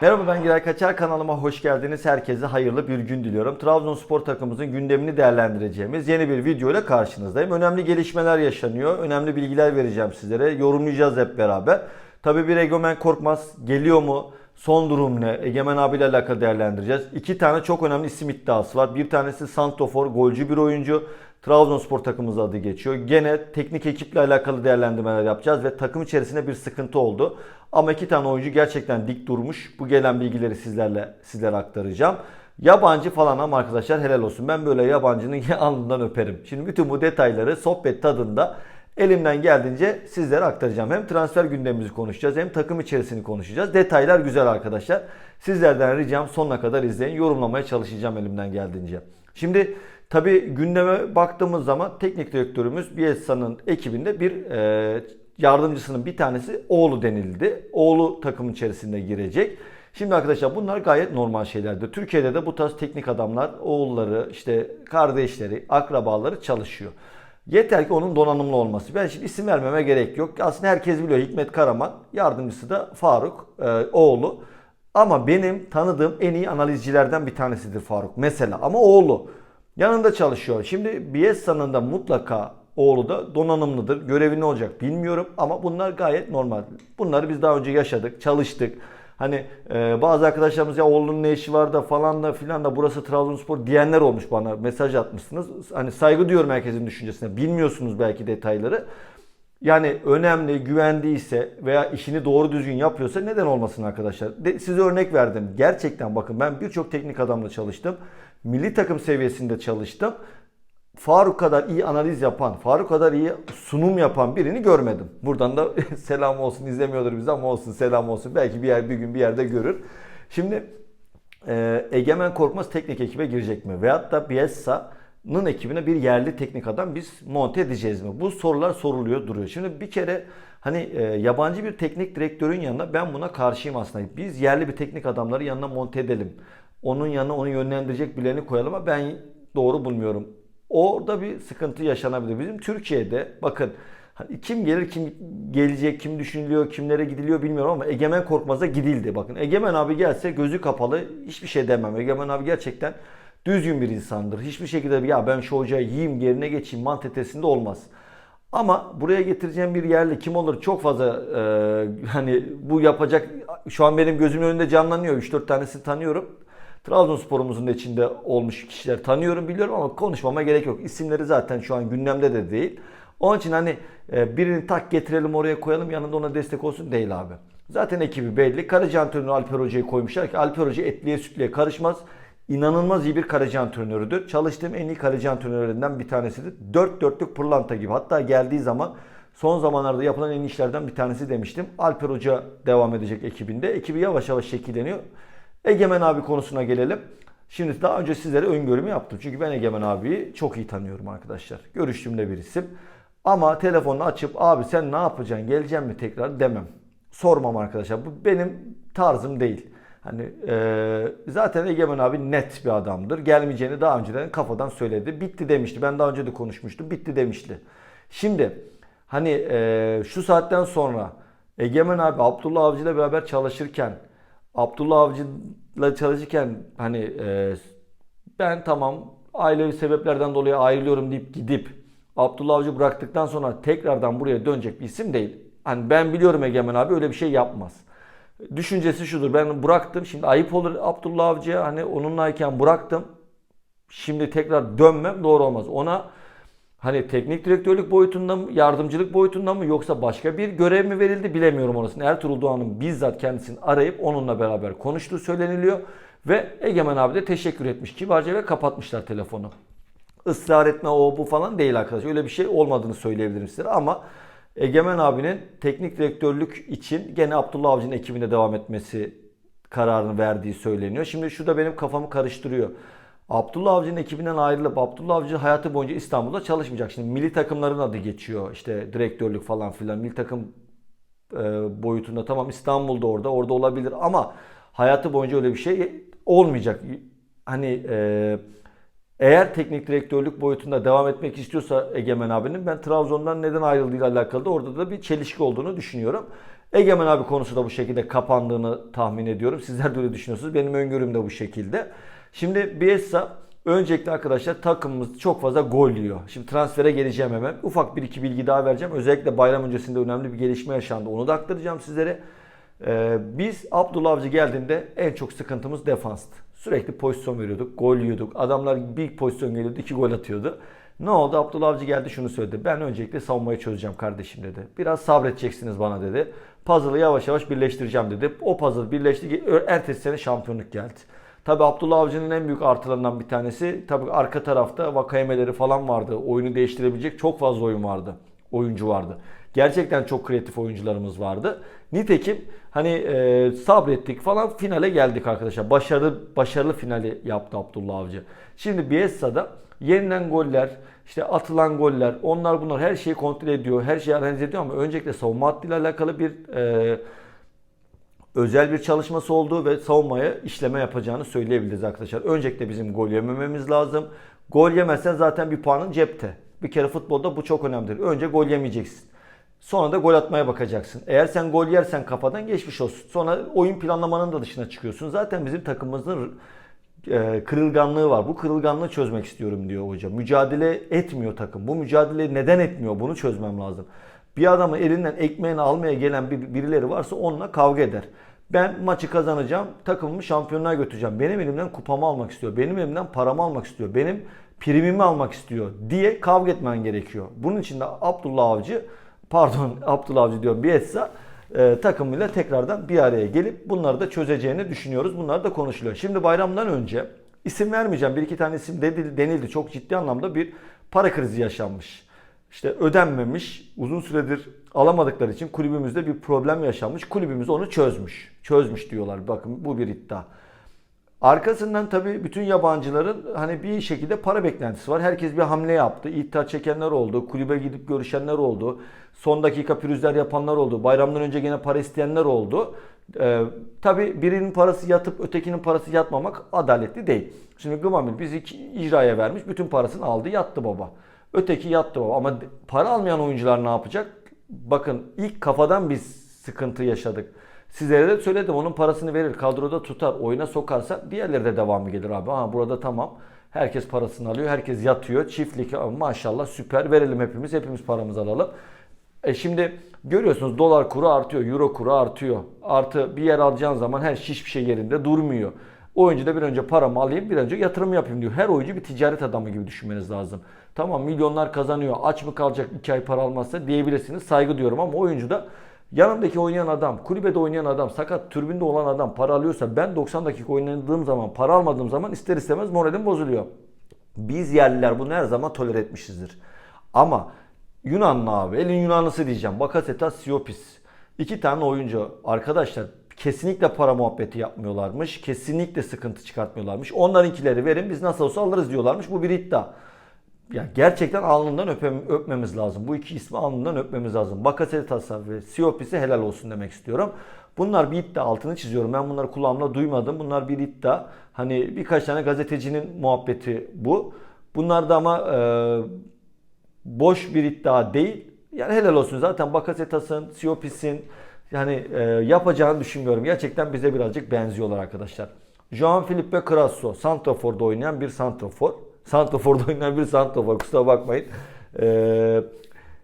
Merhaba ben Giray Kaçar kanalıma hoş geldiniz. Herkese hayırlı bir gün diliyorum. Trabzonspor takımımızın gündemini değerlendireceğimiz yeni bir video ile karşınızdayım. Önemli gelişmeler yaşanıyor. Önemli bilgiler vereceğim sizlere. Yorumlayacağız hep beraber. Tabii bir Egemen Korkmaz geliyor mu? Son durum ne? Egemen abiyle alakalı değerlendireceğiz. İki tane çok önemli isim iddiası var. Bir tanesi Santofor, golcü bir oyuncu. Trabzonspor takımımız adı geçiyor. Gene teknik ekiple alakalı değerlendirmeler yapacağız ve takım içerisinde bir sıkıntı oldu. Ama iki tane oyuncu gerçekten dik durmuş. Bu gelen bilgileri sizlerle sizlere aktaracağım. Yabancı falan ama arkadaşlar helal olsun. Ben böyle yabancının alnından öperim. Şimdi bütün bu detayları sohbet tadında elimden geldiğince sizlere aktaracağım. Hem transfer gündemimizi konuşacağız hem takım içerisini konuşacağız. Detaylar güzel arkadaşlar. Sizlerden ricam sonuna kadar izleyin. Yorumlamaya çalışacağım elimden geldiğince. Şimdi tabi gündeme baktığımız zaman teknik direktörümüz Bielsa'nın ekibinde bir e, yardımcısının bir tanesi oğlu denildi. Oğlu takım içerisinde girecek. Şimdi arkadaşlar bunlar gayet normal şeylerdir. Türkiye'de de bu tarz teknik adamlar oğulları, işte kardeşleri, akrabaları çalışıyor. Yeter ki onun donanımlı olması. Ben şimdi isim vermeme gerek yok. Aslında herkes biliyor Hikmet Karaman. Yardımcısı da Faruk e, oğlu. Ama benim tanıdığım en iyi analizcilerden bir tanesidir Faruk. Mesela ama oğlu. Yanında çalışıyor. Şimdi Bielsa'nın da mutlaka oğlu da donanımlıdır. Görevi ne olacak bilmiyorum ama bunlar gayet normal. Bunları biz daha önce yaşadık, çalıştık. Hani e, bazı arkadaşlarımız ya oğlunun ne işi var da falan da filan da burası Trabzonspor diyenler olmuş bana mesaj atmışsınız. Hani saygı diyorum herkesin düşüncesine. Bilmiyorsunuz belki detayları. Yani önemli, güvendiyse veya işini doğru düzgün yapıyorsa neden olmasın arkadaşlar? De, size örnek verdim. Gerçekten bakın ben birçok teknik adamla çalıştım. Milli takım seviyesinde çalıştım. Faruk kadar iyi analiz yapan, Faruk kadar iyi sunum yapan birini görmedim. Buradan da selam olsun izlemiyordur bizi ama olsun selam olsun. Belki bir yer bir gün bir yerde görür. Şimdi e, Egemen Korkmaz teknik ekibe girecek mi? Veyahut da Bielsa'nın ekibine bir yerli teknik adam biz monte edeceğiz mi? Bu sorular soruluyor duruyor. Şimdi bir kere hani e, yabancı bir teknik direktörün yanına ben buna karşıyım aslında. Biz yerli bir teknik adamları yanına monte edelim. Onun yanına onu yönlendirecek birilerini koyalım ama ben doğru bulmuyorum. Orada bir sıkıntı yaşanabilir. Bizim Türkiye'de bakın kim gelir kim gelecek kim düşünülüyor kimlere gidiliyor bilmiyorum ama Egemen Korkmaz'a gidildi. Bakın Egemen abi gelse gözü kapalı hiçbir şey demem. Egemen abi gerçekten düzgün bir insandır. Hiçbir şekilde ya ben şu hocayı yiyeyim yerine geçeyim mantitesinde olmaz. Ama buraya getireceğim bir yerli kim olur çok fazla e, hani bu yapacak şu an benim gözümün önünde canlanıyor 3-4 tanesini tanıyorum. Trabzonspor'umuzun da içinde olmuş kişiler tanıyorum biliyorum ama konuşmama gerek yok. İsimleri zaten şu an gündemde de değil. Onun için hani e, birini tak getirelim oraya koyalım yanında ona destek olsun değil abi. Zaten ekibi belli. Kaleci antrenörü Alper Hoca'yı koymuşlar ki Alper Hoca etliye sütlüye karışmaz. İnanılmaz iyi bir kaleci antrenörüdür. Çalıştığım en iyi kaleci antrenörlerinden bir tanesidir. Dört dörtlük pırlanta gibi. Hatta geldiği zaman son zamanlarda yapılan en iyi işlerden bir tanesi demiştim. Alper Hoca devam edecek ekibinde. Ekibi yavaş yavaş şekilleniyor. Egemen abi konusuna gelelim. Şimdi daha önce sizlere öngörümü yaptım. Çünkü ben Egemen abiyi çok iyi tanıyorum arkadaşlar. Görüştüğümde bir isim. Ama telefonunu açıp abi sen ne yapacaksın geleceğim mi tekrar demem. Sormam arkadaşlar. Bu benim tarzım değil. Hani e, zaten Egemen abi net bir adamdır. Gelmeyeceğini daha önceden kafadan söyledi. Bitti demişti. Ben daha önce de konuşmuştum. Bitti demişti. Şimdi hani e, şu saatten sonra Egemen abi Abdullah Avcı ile beraber çalışırken Abdullah Avcı'la çalışırken hani e, ben tamam ailevi sebeplerden dolayı ayrılıyorum deyip gidip Abdullah Avcı bıraktıktan sonra tekrardan buraya dönecek bir isim değil. Hani ben biliyorum Egemen abi öyle bir şey yapmaz. Düşüncesi şudur ben bıraktım şimdi ayıp olur Abdullah Avcı'ya hani onunlayken bıraktım. Şimdi tekrar dönmem doğru olmaz. Ona Hani teknik direktörlük boyutunda mı, yardımcılık boyutunda mı yoksa başka bir görev mi verildi bilemiyorum orasını. Ertuğrul Doğan'ın bizzat kendisini arayıp onunla beraber konuştuğu söyleniliyor. Ve Egemen abi de teşekkür etmiş kibarca ve kapatmışlar telefonu. Israr etme o bu falan değil arkadaşlar. Öyle bir şey olmadığını söyleyebilirim size ama Egemen abinin teknik direktörlük için gene Abdullah Avcı'nın ekibinde devam etmesi kararını verdiği söyleniyor. Şimdi şu da benim kafamı karıştırıyor. Abdullah Avcı'nın ekibinden ayrılıp Abdullah Avcı hayatı boyunca İstanbul'da çalışmayacak. Şimdi milli takımların adı geçiyor. İşte direktörlük falan filan. Milli takım e, boyutunda tamam İstanbul'da orada orada olabilir ama hayatı boyunca öyle bir şey olmayacak. Hani e, Eğer teknik direktörlük boyutunda devam etmek istiyorsa Egemen abinin ben Trabzon'dan neden ayrıldığıyla alakalı da orada da bir çelişki olduğunu düşünüyorum. Egemen abi konusu da bu şekilde kapandığını tahmin ediyorum. Sizler de öyle düşünüyorsunuz. Benim öngörüm de bu şekilde. Şimdi Bielsa öncelikle arkadaşlar takımımız çok fazla gol yiyor. Şimdi transfere geleceğim hemen. Ufak bir iki bilgi daha vereceğim. Özellikle bayram öncesinde önemli bir gelişme yaşandı. Onu da aktaracağım sizlere. Ee, biz Abdullah Avcı geldiğinde en çok sıkıntımız defanstı. Sürekli pozisyon veriyorduk, gol yiyorduk. Adamlar bir pozisyon geliyordu, iki gol atıyordu. Ne oldu? Abdullah Avcı geldi şunu söyledi. Ben öncelikle savunmayı çözeceğim kardeşim dedi. Biraz sabredeceksiniz bana dedi. Puzzle'ı yavaş yavaş birleştireceğim dedi. O puzzle birleşti. Ertesi sene şampiyonluk geldi. Tabi Abdullah Avcı'nın en büyük artılarından bir tanesi tabi arka tarafta vakayemeleri falan vardı. Oyunu değiştirebilecek çok fazla oyun vardı. Oyuncu vardı. Gerçekten çok kreatif oyuncularımız vardı. Nitekim hani e, sabrettik falan finale geldik arkadaşlar. Başarılı başarılı finali yaptı Abdullah Avcı. Şimdi Bielsa'da yenilen goller, işte atılan goller, onlar bunlar her şeyi kontrol ediyor, her şeyi analiz ediyor ama öncelikle savunma hattıyla alakalı bir e, özel bir çalışması olduğu ve savunmaya işleme yapacağını söyleyebiliriz arkadaşlar. Öncelikle bizim gol yemememiz lazım. Gol yemezsen zaten bir puanın cepte. Bir kere futbolda bu çok önemlidir. Önce gol yemeyeceksin. Sonra da gol atmaya bakacaksın. Eğer sen gol yersen kafadan geçmiş olsun. Sonra oyun planlamanın da dışına çıkıyorsun. Zaten bizim takımımızın e, kırılganlığı var. Bu kırılganlığı çözmek istiyorum diyor hoca. Mücadele etmiyor takım. Bu mücadele neden etmiyor? Bunu çözmem lazım. Bir adamın elinden ekmeğini almaya gelen bir, birileri varsa onunla kavga eder. Ben maçı kazanacağım, takımımı şampiyonluğa götüreceğim. Benim elimden kupamı almak istiyor. Benim elimden paramı almak istiyor. Benim primimi almak istiyor diye kavga etmen gerekiyor. Bunun için de Abdullah Avcı, pardon Abdullah Avcı diyorum Bielsa e, takımıyla tekrardan bir araya gelip bunları da çözeceğini düşünüyoruz. Bunlar da konuşuluyor. Şimdi bayramdan önce isim vermeyeceğim. Bir iki tane isim denildi. Çok ciddi anlamda bir para krizi yaşanmış işte ödenmemiş, uzun süredir alamadıkları için kulübümüzde bir problem yaşanmış. Kulübümüz onu çözmüş. Çözmüş diyorlar. Bakın bu bir iddia. Arkasından tabii bütün yabancıların hani bir şekilde para beklentisi var. Herkes bir hamle yaptı. İddia çekenler oldu. Kulübe gidip görüşenler oldu. Son dakika pürüzler yapanlar oldu. Bayramdan önce gene para isteyenler oldu. Ee, tabii birinin parası yatıp ötekinin parası yatmamak adaletli değil. Şimdi Gımamil bizi icraya vermiş. Bütün parasını aldı yattı baba. Öteki yattı baba. Ama para almayan oyuncular ne yapacak? Bakın ilk kafadan biz sıkıntı yaşadık. Sizlere de söyledim onun parasını verir. Kadroda tutar. Oyuna sokarsa diğerleri de devamı gelir abi. Ha burada tamam. Herkes parasını alıyor. Herkes yatıyor. Çiftlik maşallah süper. Verelim hepimiz. Hepimiz paramızı alalım. E şimdi görüyorsunuz dolar kuru artıyor. Euro kuru artıyor. Artı bir yer alacağın zaman her hiçbir şey yerinde durmuyor. Oyuncu da bir önce paramı alayım bir önce yatırım yapayım diyor. Her oyuncu bir ticaret adamı gibi düşünmeniz lazım. Tamam milyonlar kazanıyor aç mı kalacak 2 ay para almazsa diyebilirsiniz saygı diyorum ama oyuncu da yanımdaki oynayan adam, kulübede oynayan adam, sakat türbünde olan adam para alıyorsa ben 90 dakika oynadığım zaman para almadığım zaman ister istemez moralim bozuluyor. Biz yerliler bunu her zaman tolere etmişizdir. Ama Yunanlı abi, elin Yunanlısı diyeceğim. Bakasetas, Siopis. İki tane oyuncu. Arkadaşlar kesinlikle para muhabbeti yapmıyorlarmış. Kesinlikle sıkıntı çıkartmıyorlarmış. Onlarınkileri verin biz nasıl olsa alırız diyorlarmış. Bu bir iddia. Ya gerçekten alnından öpem, öpmemiz lazım. Bu iki ismi alnından öpmemiz lazım. Bakasetas'a ve Siopis'e helal olsun demek istiyorum. Bunlar bir iddia altını çiziyorum. Ben bunları kulağımla duymadım. Bunlar bir iddia. Hani birkaç tane gazetecinin muhabbeti bu. Bunlar da ama e, boş bir iddia değil. Yani helal olsun. Zaten Bakasetas'ın, Siopis'in yani e, yapacağını düşünmüyorum. Gerçekten bize birazcık benziyorlar arkadaşlar. Felipe Crasso, Santrafor'da oynayan bir Santrafor. Santrafor'da oynayan bir Santrafor kusura bakmayın. E,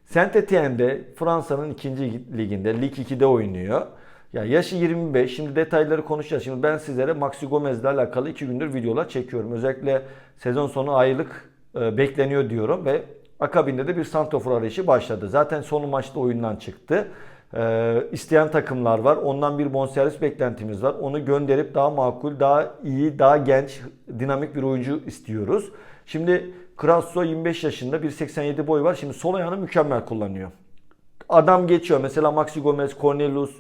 Saint Etienne'de Fransa'nın ikinci liginde, Lig 2'de oynuyor. Ya yaşı 25. Şimdi detayları konuşacağız. Şimdi ben sizlere Maxi Gomez'le alakalı 2 gündür videolar çekiyorum. Özellikle sezon sonu aylık e, bekleniyor diyorum ve akabinde de bir santrafor arayışı başladı. Zaten sonu maçta oyundan çıktı. Ee, isteyen takımlar var. Ondan bir bonservis beklentimiz var. Onu gönderip daha makul, daha iyi, daha genç, dinamik bir oyuncu istiyoruz. Şimdi Krasso 25 yaşında, 1.87 boy var. Şimdi sol ayağını mükemmel kullanıyor. Adam geçiyor. Mesela Maxi Gomez, Cornelius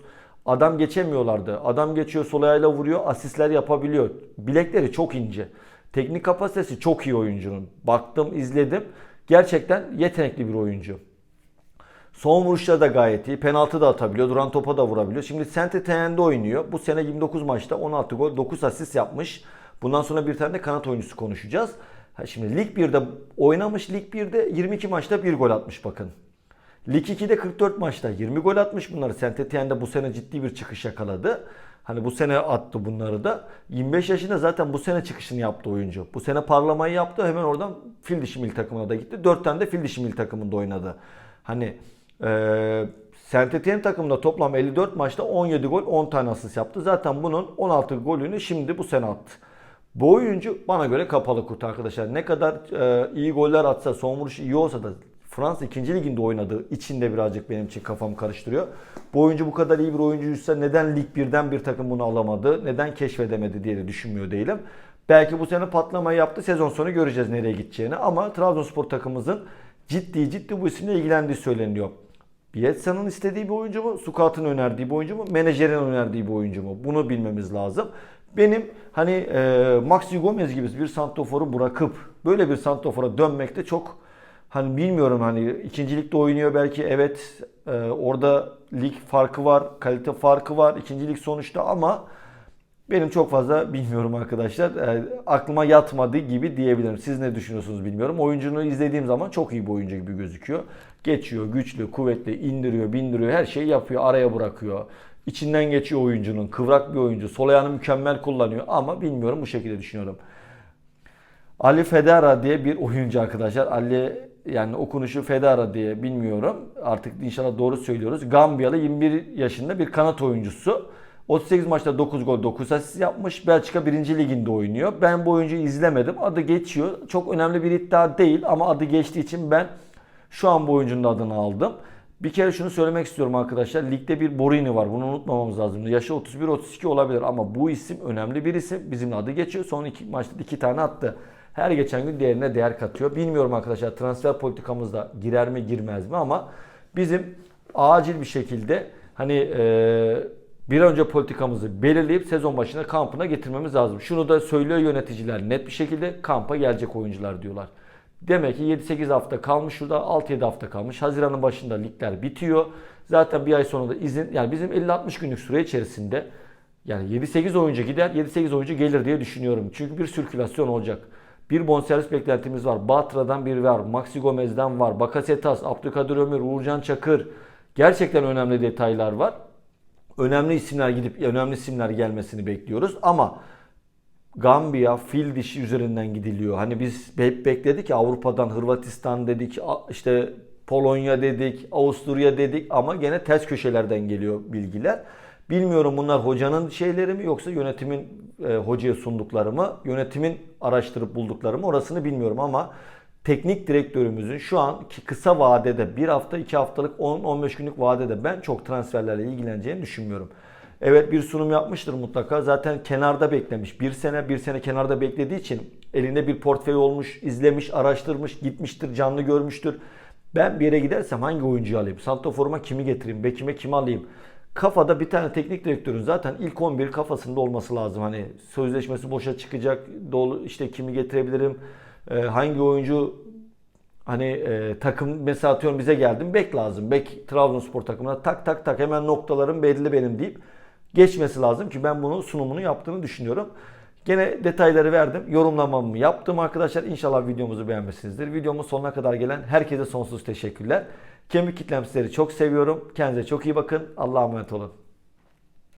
adam geçemiyorlardı. Adam geçiyor, sol ayağıyla vuruyor, asistler yapabiliyor. Bilekleri çok ince. Teknik kapasitesi çok iyi oyuncunun. Baktım, izledim. Gerçekten yetenekli bir oyuncu. Son vuruşları da gayet iyi. Penaltı da atabiliyor. Duran topa da vurabiliyor. Şimdi Saint Etienne'de oynuyor. Bu sene 29 maçta 16 gol 9 asist yapmış. Bundan sonra bir tane de kanat oyuncusu konuşacağız. Ha şimdi Lig 1'de oynamış Lig 1'de 22 maçta 1 gol atmış bakın. Lig 2'de 44 maçta 20 gol atmış bunları. Saint Etienne'de bu sene ciddi bir çıkış yakaladı. Hani bu sene attı bunları da. 25 yaşında zaten bu sene çıkışını yaptı oyuncu. Bu sene parlamayı yaptı. Hemen oradan fil dişi takımına da gitti. 4 tane de fil dişi takımında oynadı. Hani eee Saint Etienne takımında toplam 54 maçta 17 gol 10 tane asist yaptı. Zaten bunun 16 golünü şimdi bu sene attı. Bu oyuncu bana göre kapalı kutu arkadaşlar. Ne kadar e, iyi goller atsa, son vuruş iyi olsa da Fransa 2. liginde oynadığı için de birazcık benim için kafamı karıştırıyor. Bu oyuncu bu kadar iyi bir oyuncuysa neden Lig 1'den bir takım bunu alamadı, neden keşfedemedi diye de düşünmüyor değilim. Belki bu sene patlamayı yaptı. Sezon sonu göreceğiz nereye gideceğini. Ama Trabzonspor takımımızın ciddi ciddi bu isimle ilgilendiği söyleniyor. Bielsa'nın istediği bir oyuncu mu? Sukat'ın önerdiği bir oyuncu mu? Menajerin önerdiği bir oyuncu mu? Bunu bilmemiz lazım. Benim hani e, Maxi Gomez gibi bir santoforu bırakıp böyle bir santofora dönmekte çok hani bilmiyorum hani ikincilikte oynuyor belki evet e, orada lig farkı var, kalite farkı var ikincilik sonuçta ama benim çok fazla bilmiyorum arkadaşlar. E, aklıma yatmadı gibi diyebilirim. Siz ne düşünüyorsunuz bilmiyorum. Oyuncunu izlediğim zaman çok iyi bir oyuncu gibi gözüküyor. Geçiyor, güçlü, kuvvetli, indiriyor, bindiriyor, her şeyi yapıyor, araya bırakıyor. İçinden geçiyor oyuncunun. Kıvrak bir oyuncu. Sol ayağını mükemmel kullanıyor ama bilmiyorum bu şekilde düşünüyorum. Ali Federa diye bir oyuncu arkadaşlar. Ali yani okunuşu Federa diye bilmiyorum. Artık inşallah doğru söylüyoruz. Gambiyalı 21 yaşında bir kanat oyuncusu. 38 maçta 9 gol 9 asist yapmış. Belçika 1. liginde oynuyor. Ben bu oyuncuyu izlemedim. Adı geçiyor. Çok önemli bir iddia değil ama adı geçtiği için ben şu an bu oyuncunun adını aldım. Bir kere şunu söylemek istiyorum arkadaşlar. Ligde bir Borini var. Bunu unutmamamız lazım. Yaşı 31-32 olabilir ama bu isim önemli bir isim. Bizim adı geçiyor. Son iki maçta iki tane attı. Her geçen gün değerine değer katıyor. Bilmiyorum arkadaşlar transfer politikamızda girer mi girmez mi ama bizim acil bir şekilde hani e, bir önce politikamızı belirleyip sezon başına kampına getirmemiz lazım. Şunu da söylüyor yöneticiler net bir şekilde kampa gelecek oyuncular diyorlar. Demek ki 7-8 hafta kalmış şurada 6-7 hafta kalmış. Haziran'ın başında ligler bitiyor. Zaten bir ay sonra da izin yani bizim 50-60 günlük süre içerisinde yani 7-8 oyuncu gider 7-8 oyuncu gelir diye düşünüyorum. Çünkü bir sirkülasyon olacak. Bir bonservis beklentimiz var. Batra'dan bir var. Maxi Gomez'den var. Bakasetas, Abdülkadir Ömür, Uğurcan Çakır. Gerçekten önemli detaylar var. Önemli isimler gidip önemli isimler gelmesini bekliyoruz ama Gambiya fil dişi üzerinden gidiliyor. Hani biz hep bekledik ya Avrupa'dan Hırvatistan dedik, işte Polonya dedik, Avusturya dedik ama gene ters köşelerden geliyor bilgiler. Bilmiyorum bunlar hocanın şeyleri mi yoksa yönetimin e, hocaya sundukları mı, yönetimin araştırıp buldukları mı orasını bilmiyorum ama teknik direktörümüzün şu anki kısa vadede bir hafta iki haftalık 10-15 günlük vadede ben çok transferlerle ilgileneceğini düşünmüyorum. Evet bir sunum yapmıştır mutlaka. Zaten kenarda beklemiş. Bir sene bir sene kenarda beklediği için elinde bir portföy olmuş, izlemiş, araştırmış, gitmiştir, canlı görmüştür. Ben bir yere gidersem hangi oyuncuyu alayım? Santoforuma kimi getireyim? Bekime kimi alayım? Kafada bir tane teknik direktörün zaten ilk 11 kafasında olması lazım. Hani sözleşmesi boşa çıkacak. Dolu işte kimi getirebilirim? Ee, hangi oyuncu hani e, takım mesela atıyorum bize geldim bek lazım. Bek Trabzonspor takımına tak tak tak hemen noktalarım belli benim deyip geçmesi lazım ki ben bunu sunumunu yaptığını düşünüyorum. Gene detayları verdim. Yorumlamamı yaptım arkadaşlar. İnşallah videomuzu beğenmişsinizdir. Videomun sonuna kadar gelen herkese sonsuz teşekkürler. Kemik kitlem sizleri çok seviyorum. Kendinize çok iyi bakın. Allah'a emanet olun.